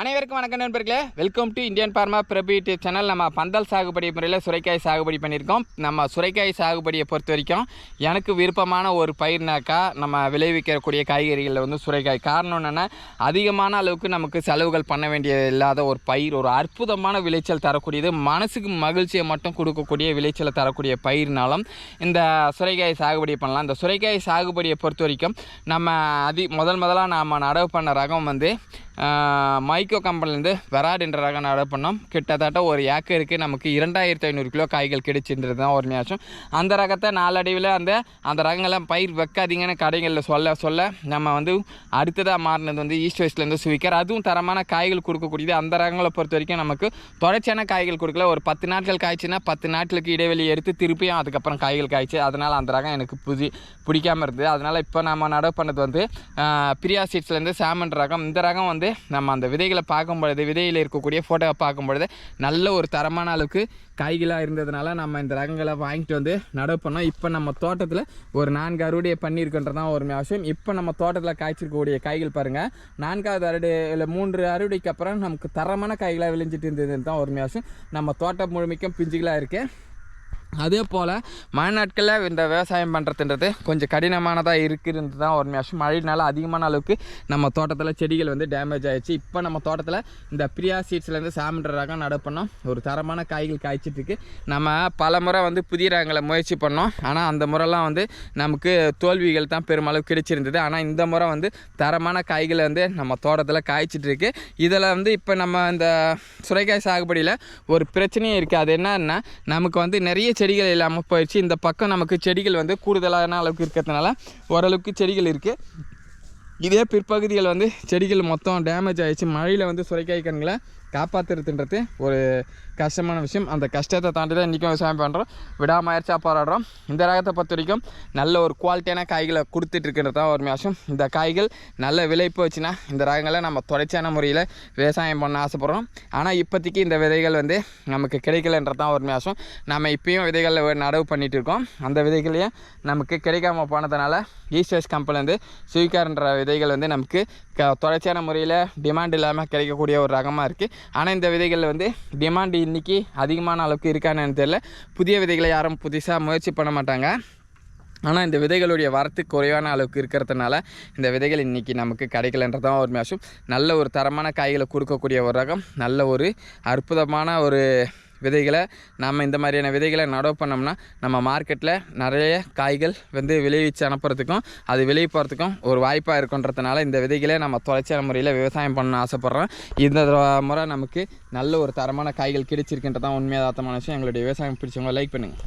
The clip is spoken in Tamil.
அனைவருக்கும் வணக்கம் நண்பர்களே. Welcome to Indian farmer Prabhu YouTube channel நம்ம பந்தல் சாகுபடி முறையில் சுரைக்காய் சாகுபடி பண்ணியிருக்கோம். நம்ம சுரைக்காய் சாகுபடியை பொறுத்த வரைக்கும் எனக்கு விருப்பமான ஒரு பயிர்னாக்கா நம்ம விளைவிக்கக்கூடிய காய்கறிகளில் வந்து சுரைக்காய். காரணம் என்னென்னா அதிகமான அளவுக்கு நமக்கு செலவுகள் பண்ண வேண்டிய இல்லாத ஒரு பயிர் ஒரு அற்புதமான விளைச்சல் தரக்கூடியது மனசுக்கு மகிழ்ச்சியை மட்டும் கொடுக்கக்கூடிய விளைச்சலை தரக்கூடிய பயிர்னாலும் இந்த சுரைக்காய் சாகுபடி பண்ணலாம். இந்த சுரைக்காய் சாகுபடியை பொறுத்த வரைக்கும் நம்ம அதி முதல் முதலாக நாம் நடவு பண்ண ரகம் வந்து மைக்கோ கம்பெனிலேருந்து வெராடுன்ற ரகம் ஆர்டர் பண்ணோம். கிட்டத்தட்ட ஒரு ஏக்கருக்கு நமக்கு இரண்டாயிரத்தி ஐநூறு கிலோ காய்கள் கிடைச்சின்றது தான் ஒரு நியாசம் அந்த ரகத்தை நாளடைவில் அந்த அந்த ரகங்கள்லாம் பயிர் வைக்காதீங்கன்னு கடைகளில் சொல்ல சொல்ல நம்ம வந்து அடுத்ததாக மாறினது வந்து ஈஸ்ட் வெஸ்ட்லேருந்து சுவிக்கர் அதுவும் தரமான காய்கள் கொடுக்கக்கூடியது. அந்த ரகங்களை பொறுத்த வரைக்கும் நமக்கு தொடர்ச்சியான காய்கள் கொடுக்கல. ஒரு பத்து நாட்கள் காய்ச்சினா பத்து நாட்களுக்கு இடைவெளி எடுத்து திருப்பியும் அதுக்கப்புறம் காய்கள் காய்ச்சி. அதனால் அந்த ரகம் எனக்கு புதி பிடிக்காம இருந்தது. அதனால் இப்போ நம்ம நடவு பண்ணது வந்து பிரியா சீட்ஸ்லேருந்து சாமன் ரகம். இந்த ரகம் வந்து நம்ம அந்த விதைகளை பார்க்கும் பொழுது விதையில் இருக்கக்கூடிய ஃபோட்டோவை பார்க்கும் பொழுது நல்ல ஒரு தரமான அளவுக்கு காய்களாக இருந்ததுனால நம்ம இந்த ரகங்களை வாங்கிட்டு வந்து நடவு பண்ணோம். இப்போ நம்ம தோட்டத்தில் ஒரு நான்கு அறுவடையை பண்ணியிருக்கின்றது தான் ஒரு அவசியம். இப்போ நம்ம தோட்டத்தில் காய்ச்சிருக்கக்கூடிய காய்கள் பாருங்கள் நான்காவது அறுவடை இல்லை மூன்று அறுவடைக்கு அப்புறம் நமக்கு தரமான காய்களாக விளைஞ்சிட்டு இருந்ததுன்னு தான் ஒரு அவசியம். நம்ம தோட்டம் முழுமைக்கும் பிஞ்சுகளாக இருக்குது அதே போல் மழை நாட்களில் இந்த விவசாயம் பண்ணுறதுன்றது கொஞ்சம் கடினமானதாக இருக்குதுன்றது தான் ஒரு விஷயம் மழையினால அதிகமான அளவுக்கு நம்ம தோட்டத்தில் செடிகள் வந்து டேமேஜ் ஆகிடுச்சு இப்போ நம்ம தோட்டத்தில் இந்த பிரியா சீட்ஸ்லேருந்து சாமன்ற ரகம் நடப்பண்ணோம் ஒரு தரமான காய்கள் காய்ச்சிட்டு இருக்கு. நம்ம பல முறை வந்து புதிய ரகங்களை முயற்சி பண்ணோம். ஆனால் அந்த முறைலாம் வந்து நமக்கு தோல்விகள் தான் பெருமளவு கிடைச்சிருந்தது. ஆனால் இந்த முறை வந்து தரமான காய்களை வந்து நம்ம தோட்டத்தில் காய்ச்சிட்ருக்கு இதில் வந்து இப்போ நம்ம இந்த சுரைக்காய் சாகுபடியில் ஒரு பிரச்சனையும் இருக்குது அது என்னன்னா நமக்கு வந்து நிறைய செடிகள் இல்லாமல் போயிடுச்சு இந்த பக்கம் நமக்கு செடிகள் வந்து கூடுதலான அளவுக்கு இருக்கிறதுனால ஓரளவுக்கு செடிகள் இருக்குது இதே பிற்பகுதிகள் வந்து செடிகள் மொத்தம் டேமேஜ் ஆகிடுச்சு மழையில் வந்து சுரைக்காய் கண்களை காப்பாற்றுறதுன்றது ஒரு கஷ்டமான விஷயம். அந்த கஷ்டத்தை தாண்டி தான் இன்றைக்கும் விவசாயம் பண்ணுறோம் விடாமயற்சியாக போராடுறோம். இந்த ரகத்தை பொறுத்த வரைக்கும் நல்ல ஒரு குவாலிட்டியான காய்களை கொடுத்துட்ருக்கிறது தான் ஒரு விஷயம் இந்த காய்கள் நல்ல விலை போச்சுன்னா இந்த ரகங்களை நம்ம தொடர்ச்சியான முறையில் விவசாயம் பண்ண ஆசைப்படுறோம். ஆனால் இப்போதைக்கு இந்த விதைகள் வந்து நமக்கு கிடைக்கலன்றது தான் ஒரு விஷயம் நம்ம இப்போயும் விதைகளில் நடவு பண்ணிகிட்டு இருக்கோம். அந்த விதைகளையும் நமக்கு கிடைக்காம போனதுனால ஈஸ்டர்ஸ் கம்பெனிலேருந்து சுவிகார்ன்ற விதைகள் வந்து நமக்கு க தொடர்ச்சியான முறையில் டிமாண்ட் இல்லாமல் கிடைக்கக்கூடிய ஒரு ரகமாக இருக்குது ஆனால் இந்த விதைகள் வந்து டிமாண்ட் இன்றைக்கி அதிகமான அளவுக்கு இருக்கான்னு தெரியல. புதிய விதைகளை யாரும் புதுசாக முயற்சி பண்ண மாட்டாங்க. ஆனால் இந்த விதைகளுடைய வரத்து குறைவான அளவுக்கு இருக்கிறதுனால இந்த விதைகள் இன்றைக்கி நமக்கு கிடைக்கலன்றதான் ஒரு மேஷம் நல்ல ஒரு தரமான காய்களை கொடுக்கக்கூடிய ஒரு ரகம் நல்ல ஒரு அற்புதமான ஒரு விதைகளை நம்ம இந்த மாதிரியான விதைகளை நடவு பண்ணோம்னா நம்ம மார்க்கெட்டில் நிறைய காய்கள் வந்து விளைவிச்சு அனுப்புறதுக்கும் அது விளைவி போகிறதுக்கும் ஒரு வாய்ப்பாக இருக்குன்றதுனால இந்த விதைகளை நம்ம தொடர்ச்சியான முறையில் விவசாயம் பண்ண ஆசைப்பட்றோம். இந்த முறை நமக்கு நல்ல ஒரு தரமான காய்கள் கிடைச்சிருக்கின்றதான் உண்மையாதாத்தமான விஷயம். எங்களுடைய விவசாயம் பிடிச்சவங்க லைக் பண்ணுங்கள்